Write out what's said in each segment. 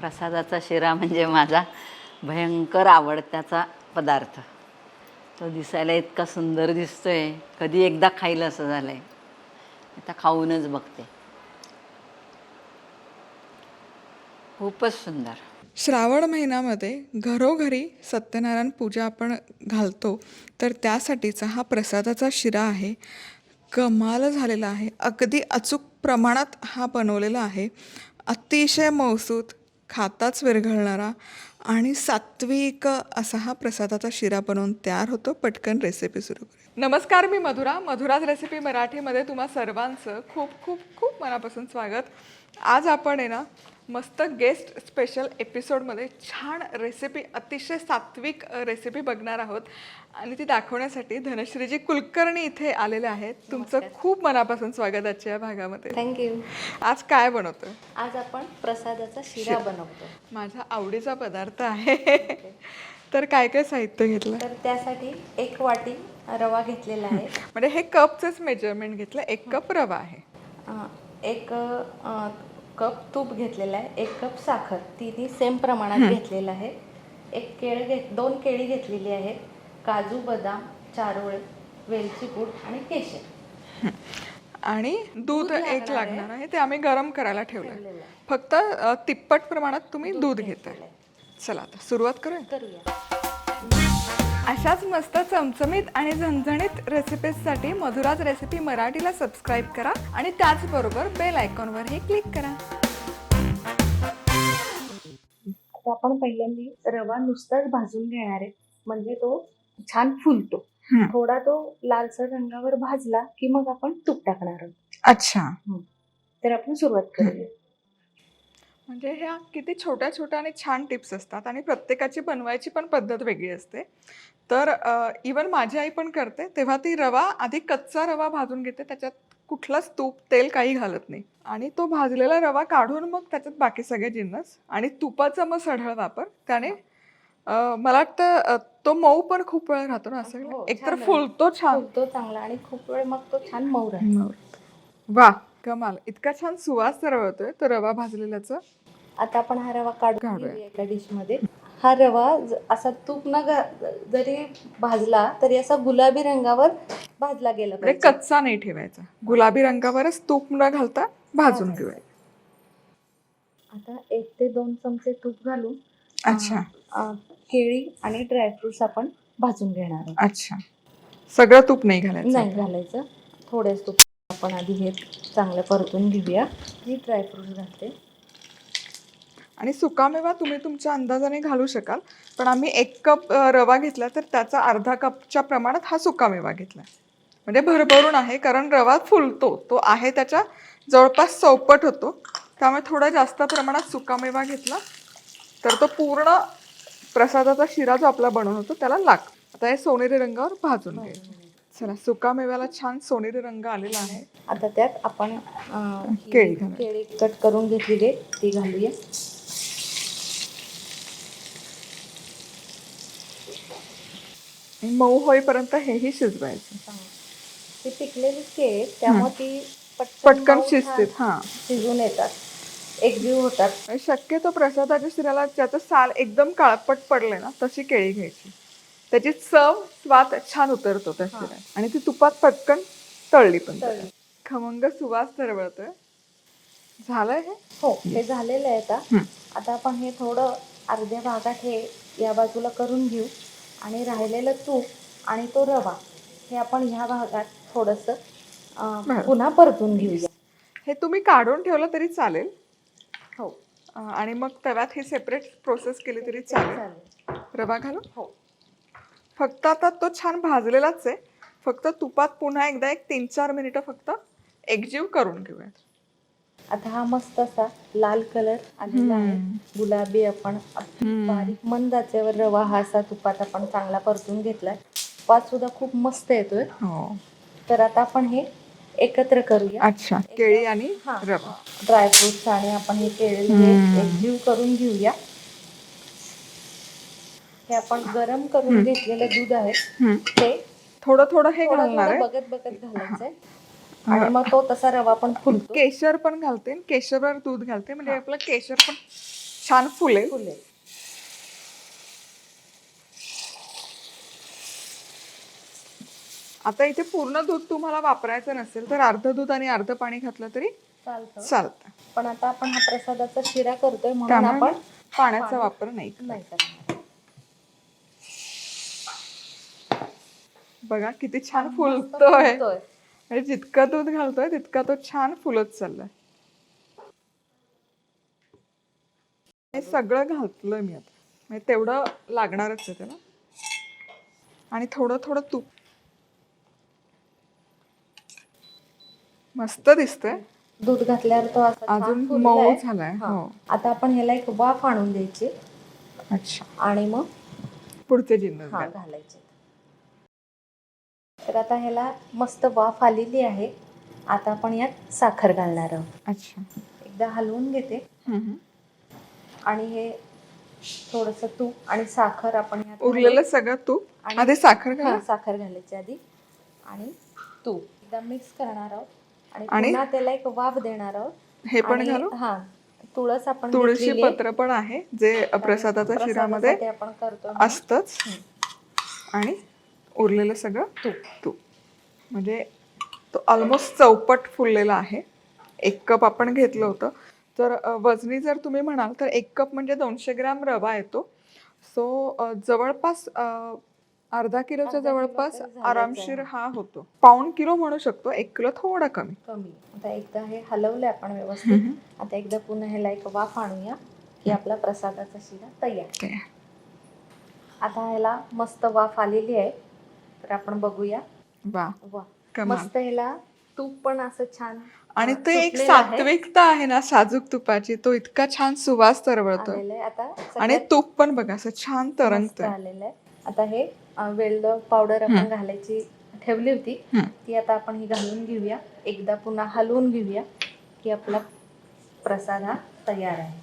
प्रसादाचा शिरा म्हणजे माझा भयंकर आवडत्याचा पदार्थ. तो दिसायला इतका सुंदर दिसतोय. कधी एकदा खाईल असं झालंय. आता खाऊनच बघते. खूपच सुंदर. श्रावण महिन्यामध्ये घरोघरी सत्यनारायण पूजा आपण घालतो. तर त्यासाठीचा हा प्रसादाचा शिरा आहे. कमाल झालेला आहे. अगदी अचूक प्रमाणात हा बनवलेला आहे. अतिशय मौसूद खाताच विरघळणारा आणि सात्विक असा हा प्रसादाचा शिरा बनवून तयार होतो. पटकन रेसिपी सुरू करू नमस्कार मी मधुरा. मधुराज रेसिपी मराठीमध्ये तुम्हा सर्वांचं खूप खूप खूप मनापासून स्वागत. आज आपण आहे ना मस्त गेस्ट स्पेशल एपिसोडमध्ये छान रेसिपी अतिशय सात्विक रेसिपी बघणार आहोत. आणि ती दाखवण्यासाठी धनश्रीजी कुलकर्णी इथे आलेले आहेत. तुमचं खूप मनापासून स्वागत आजच्या या भागामध्ये. थँक्यू आज काय बनवतोय आज आपण प्रसादाचा शिरा बनवतो. माझा आवडीचा पदार्थ आहे. तर काय काय साहित्य घेतलं? तर त्यासाठी एक वाटी रवा घेतलेला आहे. म्हणजे हे कपचंच मेजरमेंट घेतलं. एक कप रवा आहे. एक अं, कप तूप घेतलेला आहे एक कप साखर. तिन्ही सेम प्रमाणात घेतलेलं आहे. एक केळ घेत दोन केळी घेतलेली आहे. काजू बदाम चारोळे वेलची पूड आणि केशर. आणि दूध एक लागणार आहे. ते आम्ही गरम करायला ठेवलं फक्त तिप्पट प्रमाणात तुम्ही दूध घेताय. चला आता सुरुवात करूया. करूया. अशाच मस्त चमचमीत आणि झणझणीत रेसिपीजसाठी मधुराज रेसिपी मराठीला सबस्क्राईब करा आणि त्याचबरोबर बेल आयकॉनवरही क्लिक करा. आता आपण पहिल्यांदा रवा नुसताच भाजून घेणार आहे. म्हणजे तो छान फुलतो. थोडा तो लालसर रंगावर भाजला की मग आपण तूप टाकणार आहोत. अच्छा. तर आपण सुरुवात करूया. म्हणजे ह्या किती छोट्या छोट्या आणि छान टिप्स असतात आणि प्रत्येकाची बनवायची पण पद्धत वेगळी असते. तर इवन माझी आई पण करते तेव्हा ती रवा आधी कच्चा रवा भाजून घेते त्याच्यात कुठलंच तूप तेल काही घालत नाही. आणि तो भाजलेला रवा काढून मग त्याच्यात बाकी सगळे जिन्नस आणि तुपाचा मग सढळ वापर. त्याने मला वाटतं तो मऊ पण खूप वेळ राहतो ना असं हो, एकतर फुलतो छान. फुलतो चांगला आणि खूप वेळ मग तो छान मऊ राहतो. वा. कमाल. इतका छान सुवास रवा होतोय तो रवा भाजलेल्याचा. आता आपण हा रवा काढून काढूया. घेऊया एका डिशमध्ये हा रवा ज- असा तूप न घा- जरी भाजला तरी असा गुलाबी रंगावर भाजला गेला म्हणजे पाहिजे. कच्चा नाही ठेवायचा. गुलाबी रंगावरच तूप न घालता भाजून घेऊया. आता एक ते दोन चमचे तूप घालून अच्छा. अं, केळी आणि ड्रायफ्रुट्स आपण भाजून घेणार आहोत. अच्छा. सगळं तूप नाही घालायचं नाही घालायचं. थोडेच तूप आपण आधी हे चांगलं परतून घेऊया. मी ड्रायफ्रुट्स घालते. आणि सुकामेवा तुम्ही तुमच्या अंदाजाने घालू शकाल पण आम्ही एक कप रवा घेतला तर त्याचा अर्धा कपच्या प्रमाणात हा सुकामेवा घेतला. म्हणजे भरभरून आहे कारण रवा फुलतो तो आहे त्याच्या जवळपास चौपट होतो. त्यामुळे थोडा जास्त प्रमाणात सुकामेवा घेतला तर तो पूर्ण प्रसादाचा शिरा जो आपला बनवून होतो त्याला लागतो आता हे सोनेरी रंगावर भाजून घ्यायचं. चला सुकामेव्याला छान सोनेरी रंग आलेला आहे. आता त्यात आपण अं, ही केळी घालूया. केळी कट करून घेतलेली आहे, ती घालूया. मऊ होईपर्यंत हेही शिजवायचं. ती पिकलेली केळी त्यामुळे ती पटकन मऊ शिजते छान हा. शिजून येतात. एकजीव होतात. आणि शक्यतो प्रसादाच्या शिऱ्याला ज्याचं साल एकदम काळपट पडले ना तशी केळी घ्यायची. त्याची चव स्वाद छान उतरतो त्या शिऱ्यात. आणि ती तुपात पटकन तळली पण. तळली. खमंग सुवास दरवळतोय झालंय हे? हो हे झालेलं आहे आता. हं. आता आपण हे थोडं अर्ध्या भागात हे या बाजूला करून घेऊ. आणि राहिलेलं तूप आणि तो रवा हे आपण ह्या भागात थोडंसं अं, बरं. पुन्हा परतून घेऊया. हे तुम्ही काढून ठेवलं तरी चालेल. हो. अं, आणि मग तव्यात ही सेपरेट प्रोसेस केली तरी चालेल. चालेल. रवा घालून? हो. फक्त आता तो छान भाजलेलाच आहे. फक्त तुपात पुन्हा एकदा एक तीन चार मिनिटं फक्त एकजीव करून घेऊयात. आता हा मस्त असा लाल कलर आलेला आहे गुलाबी आपण बारीक मंद आचेवर रवा हा असा तुपात आपण चांगला परतून घेतलाय. वास सुद्धा खूप मस्त येतोय. हो. तर आता आपण हे एकत्र करूया. अच्छा केळी आणि ड्रायफ्रुट्स आणि आपण हे केळी एकजीव करून घेऊया. हे आपण गरम करून घेतलेलं दूध आहे. ते थोडं थोडं हे थोडं घालणार थोडं आहे. बघत बघत घालायचंय. आणि मग तो तसा रवा पण फुलतो. केशर पण घालते आणि केशरवर दूध घालते. म्हणजे आपलं केशर पण छान फुले फुले आता इथे पूर्ण दूध तुम्हाला वापरायचं नसेल तर अर्ध दूध आणि अर्ध पाणी घातलं तरी चालतं. चालतं. पण आता आपण हा प्रसादाचा शिरा करतोय म्हणून त्यामुळे आपण पाण्याचा वापर नाही नाही करणार. बघा किती छान फुलतोय. म्हणजे जितकं दूध घालतोय तितका तो छान फुलत चाललाय. हे सगळं घातलंय मी आता. म्हणजे तेवढं लागणारच आहे त्याला. आणि थोडं थोडं तूप. मस्त दिसतंय. दूध घातल्यावर तो असा छान अजून फुललाय. मऊ झालाय हा. हो. आता आपण ह्याला एक वाफ आणून द्यायची. अच्छा. आणि मग पुढचे जिन्नस हा घाल. घालायचे. तर आता ह्याला मस्त वाफ आलेली आहे. आता आपण यात साखर घालणार आहोत. अच्छा. एकदा हलवून घेते. हम्म. आणि हे थोडस तूप आणि साखर आपण यात उरलेलं सगळं तूप? आणि- आधी साखर घालू. हा, साखर घालायची आधी. आणि तूप. एकदा मिक्स करणार आहोत. आणि आणि- पुन्हा त्याला एक वाफ देणार आहोत. हे पण आणि- घालू? हा तुळस आपण तुळशी घेतलेली आहे. पत्र पण आहे जे प्रसादाच्या शिरामध्ये आपण करतो असतच. आणि उरलेलं सगळं? तूप. तूप म्हणजे तो ऑलमोस्ट चौपट फुललेला आहे. एक कप आपण घेतलं होतं. तर वजनी जर तुम्ही म्हणाल तर एक कप म्हणजे दोनशे ग्रॅम रवा येतो. सो जवळपास अर्धा किलोच्या जवळपास आरामशीर. हा होतो. पाऊण किलो म्हणू शकतो. एक किलो थोडा कमी. कमी. आता एकदा हे हलवलंय आपण व्यवस्थित. आता एकदा पुन्हा ह्याला एक वाफ आणूया. की आपला प्रसादाचा शिरा तयार. आता ह्याला मस्त वाफ आलेली आहे. तर आपण बघूया. वा. वा. कमाल. मस्त ह्याला तूप पण असं छान आणि ते एक सुटलेलं आहे. सात्विकता आहे ना साजूक तुपाची. तो इतका छान सुवास तरवळतोय आलेलं आहे. आता आणि सगळ्यात तूप पण बघा असं छान मस्त तरंगतंय. आलेलं आहे. आता हे अं, वेलदोड पावडर आपण घालायची ठेवली होती. ती आता आपण ही घालून घेऊया. एकदा पुन्हा हलवून घेऊया की आपला प्रसाद हा तयार आहे.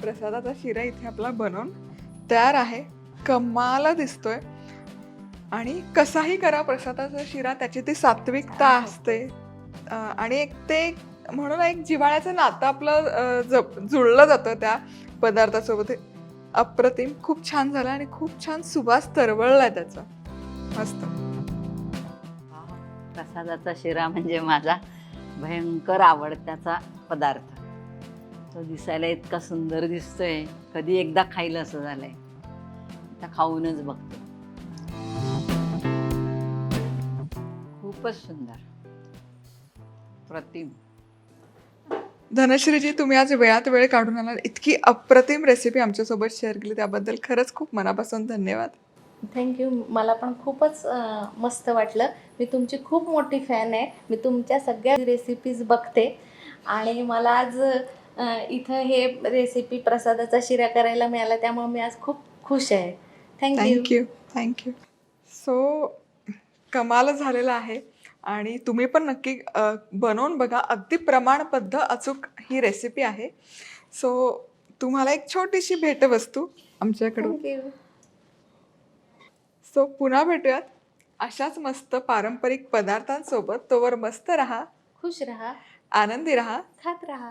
प्रसादाचा शिरा इथे आपला बनवून तयार आहे. कमाला दिसतोय. आणि कसाही करा प्रसादाचा शिरा त्याची ती सात्विकता असते. आणि एक ते एक- म्हणून एक जिव्हाळ्याचं नातं आपलं जप जुळलं जातं त्या पदार्थासोबत. अप्रतिम. खूप छान झालं आणि खूप छान सुवास तरवळलाय त्याचा. मस्त. प्रसादाचा शिरा म्हणजे माझा भयंकर आवडत्याचा पदार्थ. तो दिसायला इतका सुंदर दिसतोय. कधी एकदा खाईल असं झालंय. आता खाऊनच बघते. खूपच सुंदर. प्रतिम. धनश्रीजी तुम्ही आज वेळात वेळ काढून आला इतकी अप्रतिम रेसिपी आमच्यासोबत शेअर केली. त्याबद्दल खरंच खूप मनापासून धन्यवाद. थँक्यू मला पण खूपच अं, मस्त वाटलं. मी तुमची खूप मोठी फॅन आहे. मी तुमच्या सगळ्या रेसिपीज बघते. आणि मला आज इथं हे रेसिपी प्रसादाचा शिरा करायला मिळाला त्यामुळे मी आज खूप खुश आहे. थँक्यू थँक्यू थँक्यू सो कमाल झालेला आहे आणि तुम्ही पण नक्की बनवून बघा. अगदी प्रमाणबद्ध अचूक ही रेसिपी आहे. सो तुम्हाला एक छोटीशी भेटवस्तू आमच्याकडून. सो पुन्हा भेटूयात. अशाच मस्त पारंपरिक पदार्थांसोबत तोवर मस्त राहा. खुश रहा. आनंदी राहा. खात रहा.